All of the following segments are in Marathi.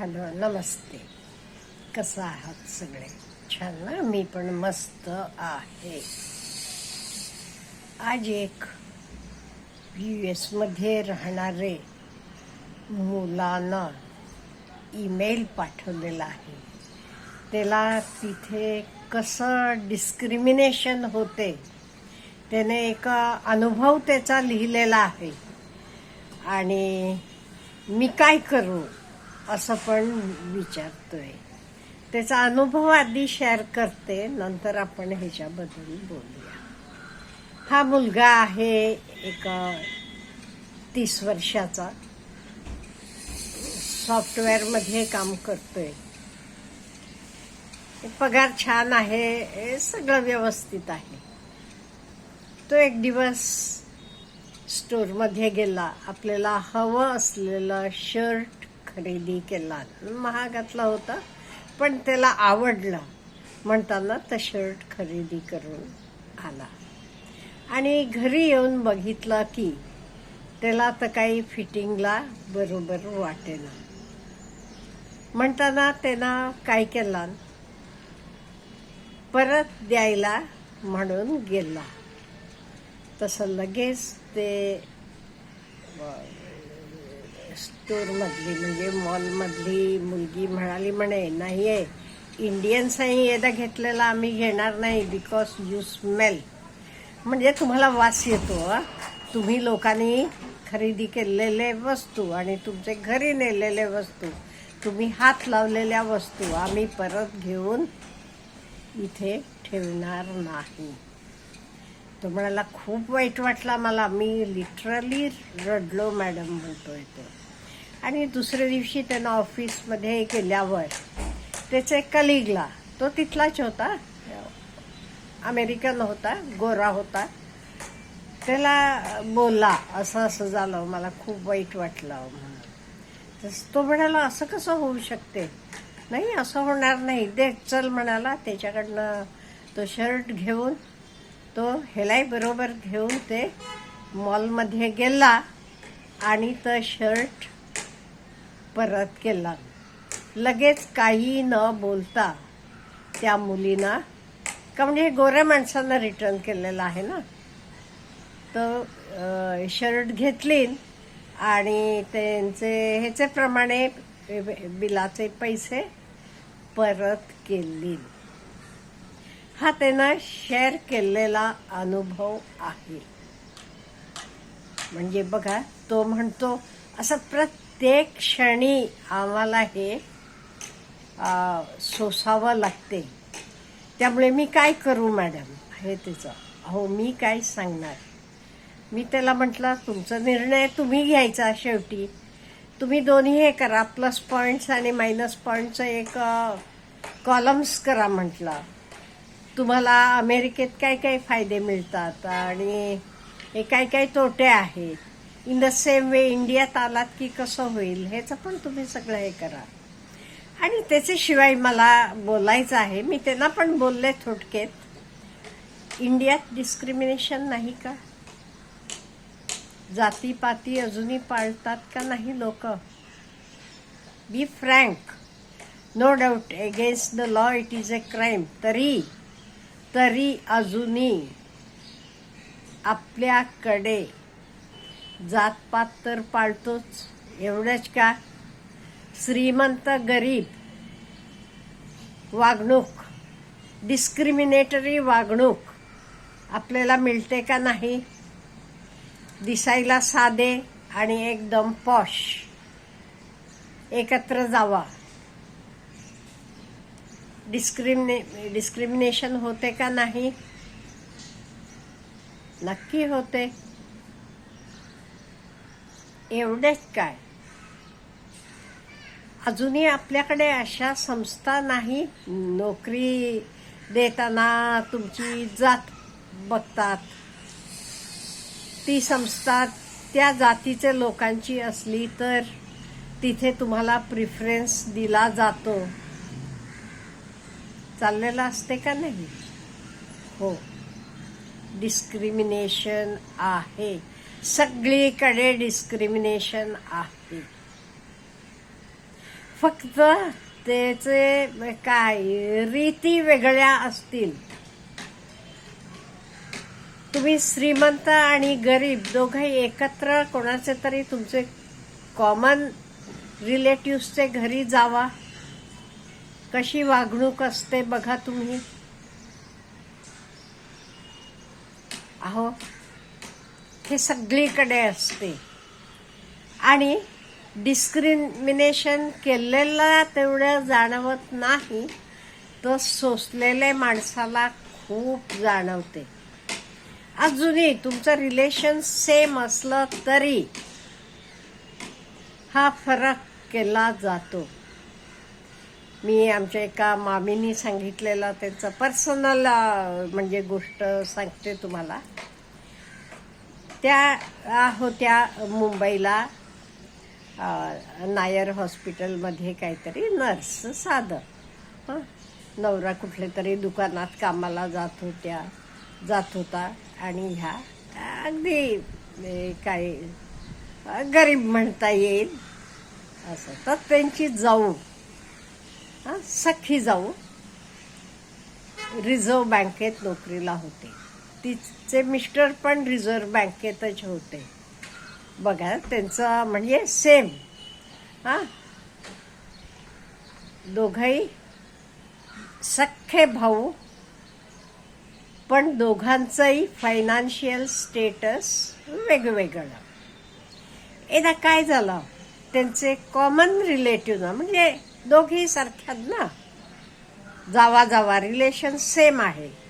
हॅलो नमस्ते. कसं आहात सगळे? छान ना? मी पण मस्त आहे. आज एक यू एसमध्ये राहणारे मुलांना ईमेल पाठवलेला आहे. त्याला तिथे कसं डिस्क्रिमिनेशन होते त्याने एक अनुभव त्याचा लिहिलेला आहे. आणि मी काय करू? असं पण विचारतोय. त्याचा अनुभव आधी शेअर करते नंतर आपण ह्याच्याबद्दल बोलूया. हा मुलगा आहे एक तीस वर्षाचा. सॉफ्टवेअरमध्ये काम करतोय. पगार छान आहे हे सगळं व्यवस्थित आहे. तो एक दिवस स्टोरमध्ये गेला. आपल्याला हवं असलेलं शर्ट खरेदी केला. महागातला होता पण त्याला आवडला. म्हणताना तर शर्ट खरेदी करून आला. आणि घरी येऊन बघितला की त्याला तर काही फिटिंगला बरोबर वाटेना. म्हणताना त्यानं काय केला? परत द्यायला म्हणून गेला. तसं लगेच ते स्टोरमधली म्हणजे मॉलमधली मुलगी म्हणाली म्हणे नाही आहे इंडियन्सही एकदा घेतलेला आम्ही घेणार नाही बिकॉज यू स्मेल म्हणजे तुम्हाला वास येतो तुम्ही लोकांनी खरेदी केलेले वस्तू आणि तुमचे घरी नेलेले वस्तू तुम्ही हात लावलेल्या वस्तू आम्ही परत घेऊन इथे ठेवणार नाही. तो म्हणाला खूप वाईट वाटला मला मी लिटरली रडलो मॅडम म्हणतोय तो. आणि दुसऱ्या दिवशी त्यांना ऑफिसमध्ये गेल्यावर त्याचे कलिगला तो तिथलाच होता. अमेरिकन होता गोरा होता. त्याला बोलला असं असं झालं मला खूप वाईट वाटलं म्हणून. तो म्हणाला असं कसं होऊ शकते? नाही असं होणार नाही. दे चल म्हणाला त्याच्याकडनं तो शर्ट घेऊन तो हेलाई बरोबर घेऊन ते मॉलमध्ये गेला आणि तो शर्ट परत केला. लगेच काही न बोलता त्या मुलीना का म्हणजे हे गोऱ्या माणसांना रिटर्न केलेलं आहे ना? तर शर्ट घेतली आणि त्यांचे ह्याचे प्रमाणे बिलाचे पैसे परत केलीन. हा त्यांना शेअर केलेला अनुभव आहे. म्हणजे बघा तो म्हणतो असं प्रत्येक क्षणी आम्हाला हे सोसावं लागते. त्यामुळे मी काय करू मॅडम? हे त्याचं अहो मी काय सांगणार? मी त्याला म्हटलं तुमचा निर्णय तुम्ही घ्यायचा शेवटी. तुम्ही दोन्ही हे करा. प्लस पॉईंट्स आणि मायनस पॉईंटचं एक कॉलम्स करा म्हटलं. तुम्हाला अमेरिकेत काय काय फायदे मिळतात आणि हे काय काय तोटे आहेत? इन द सेम वे इंडियात आलात की कसं होईल ह्याचं पण तुम्ही सगळं हे करा. आणि त्याच्याशिवाय मला बोलायचं आहे मी त्यांना पण बोलले थोडक्यात. इंडियात डिस्क्रिमिनेशन नाही का? जातीपाती अजूनही पाळतात का नाही लोक? Be frank no doubt against the law it is a crime तरी तरी अजूनही आपल्याकडे जातपात तर पाळतोच. एवढंच का? श्रीमंत गरीब वागणूक डिस्क्रिमिनेटरी वागणूक आपल्याला मिळते का नाही? दिसायला साधे आणि एकदम पॉश एकत्र जावा. डिस्क्रिमिने डिस्क्रिमिनेशन होते का नाही? नक्की होते. एवढेच काय? अजूनही आपल्याकडे अशा संस्था नाही. नोकरी देताना तुमची जात बघतात. ती संस्था त्या जातीच्या लोकांची असली तर तिथे तुम्हाला प्रिफरन्स दिला जातो. चाललेला असते का नाही? हो. डिस्क्रिमिनेशन आहे. सगळीकडे डिस्क्रिमिनेशन आहे. फक्त त्याचे काय रीती वेगळ्या असतील. तुम्ही श्रीमंत आणि गरीब दोघंही एकत्र कोणाचे तरी तुमचे कॉमन रिलेटिव्सचे घरी जावा. कशी वागणूक असते बघा तुम्ही. अहो हे सगळीकडे असते. आणि डिस्क्रिमिनेशन केलेलं तेवढं जाणवत नाही तर सोसलेले माणसाला खूप जाणवते. अजूनही तुमचं रिलेशन सेम असलं तरी हा फरक केला जातो. मी आमच्या एका मामीनी सांगितलेला त्यांचं पर्सनल म्हणजे गोष्ट सांगते तुम्हाला. त्या होत्या मुंबईला नायर हॉस्पिटलमध्ये काहीतरी नर्स साधं. हां? नवरा कुठल्या तरी दुकानात कामाला जात होत्या जात होता आणि ह्या अगदी काय गरीब म्हणता येईल असं. तर त्यांची जाऊ हां? सख्खी जाऊ रिझर्व्ह बँकेत नोकरीला होते. तिचे मिस्टर पण रिझर्व्ह बँकेतच होते. बघा त्यांचं म्हणजे सेम हां? दोघंही सख्खे भाऊ पण दोघांचंही फायनान्शियल स्टेटस वेगवेगळं. एकदा काय झालं? त्यांचे कॉमन रिलेटिव्ह ना म्हणजे दोघी सारख्यात ना? जावा जावा रिलेशन सेम आहे.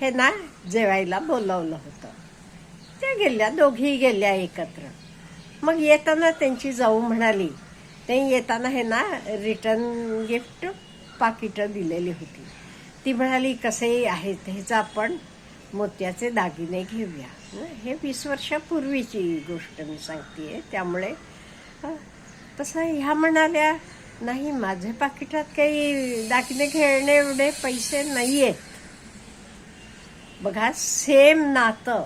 हे ना जेवायला बोलवलं होतं. त्या गेल्या दोघी गेल्या एकत्र. मग येताना त्यांची जाऊ म्हणाली ते येताना हे ना रिटर्न गिफ्ट पाकिटं दिलेली होती. ती म्हणाली कसे आहेत ह्याचं आपण मोत्याचे दागिने घेऊया. हे वीस वर्षापूर्वीची गोष्ट मी सांगते त्यामुळे तसं ह्या म्हणाल्या नाही माझ्या पाकिटात काही दागिने घेणे एवढे पैसे नाही आहेत बघा सेम नातं.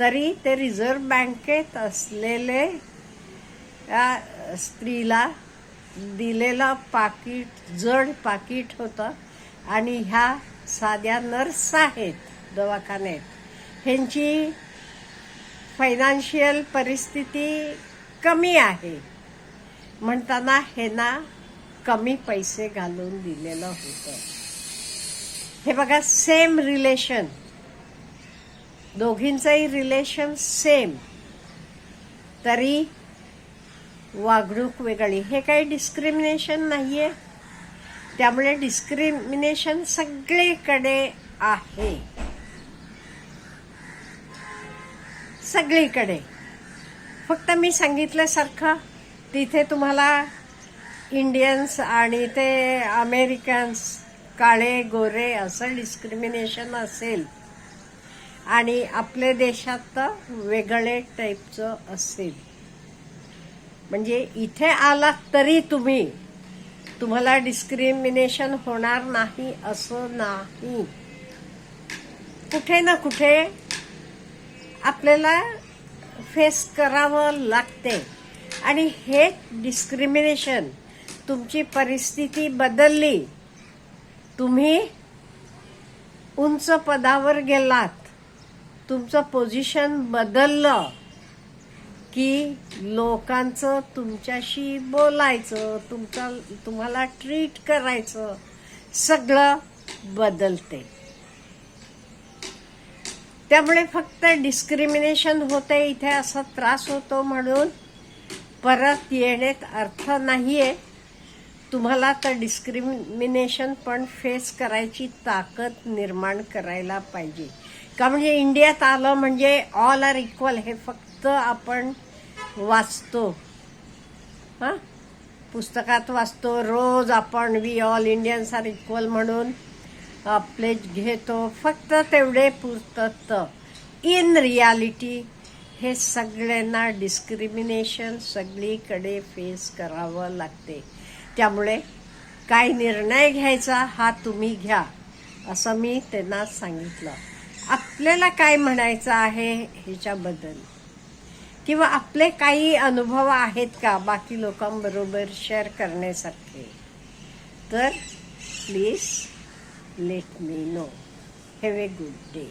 तरी ते रिझर्व्ह बँकेत असलेले या स्त्रीला दिलेलं पाकिट जड पाकिट होतं. आणि ह्या साध्या नर्स आहेत दवाखान्यात. ह्यांची फायनान्शियल परिस्थिती कमी आहे. म्हणताना ह्यांना कमी पैसे घालून दिलेलं होतं. हे बघा सेम रिलेशन दोघींचंही रिलेशन सेम तरी वागणूक वेगळी. हे काही डिस्क्रिमिनेशन नाही आहे त्यामुळे डिस्क्रिमिनेशन सगळीकडे आहे. सगळीकडे. फक्त मी सांगितल्यासारखं तिथे तुम्हाला इंडियन्स आणि ते अमेरिकन्स काळे गोरे असं डिस्क्रिमिनेशन असेल. आणि आपल्या देशात तर वेगळे टाईपचं असेल म्हणजे इथे आलात तरी तुम्ही तुम्हाला डिस्क्रिमिनेशन होणार नाही असं नाही. कुठे ना कुठे आपल्याला फेस करावं लागते. आणि हे डिस्क्रिमिनेशन तुमची परिस्थिती बदलली. तुम्ही उंच पदावर गेलात. तुमचं पोझिशन बदललं की लोकांचं तुमच्याशी बोलायचं तुमचा तुम्हाला ट्रीट करायचं सगळं बदलते. त्यामुळे फक्त डिस्क्रिमिनेशन होते इथे असा त्रास होतो म्हणून परत येण्यात अर्थ नाही आहे तुम्हाला तर डिस्क्रिमिनेशन पण फेस करायची ताकद निर्माण करायला पाहिजे. का म्हणजे इंडियात आलं म्हणजे ऑल आर इक्वल हे फक्त आपण वाचतो. हां? पुस्तकात वाचतो. रोज आपण we all Indians are equal म्हणून आपले घेतो. फक्त तेवढे पुरतं इन रियालिटी हे सगळ्यांना डिस्क्रिमिनेशन सगळीकडे फेस करावं लागते. त्यामुळे काय निर्णय घ्यायचा हा तुम्ही घ्या असं मी त्यांना सांगितलं. आपल्याला काय म्हणायचं आहे ह्याच्याबद्दल? किंवा आपले काही अनुभव आहेत का बाकी लोकांबरोबर शेअर करण्यासारखे? तर please let me know have a good day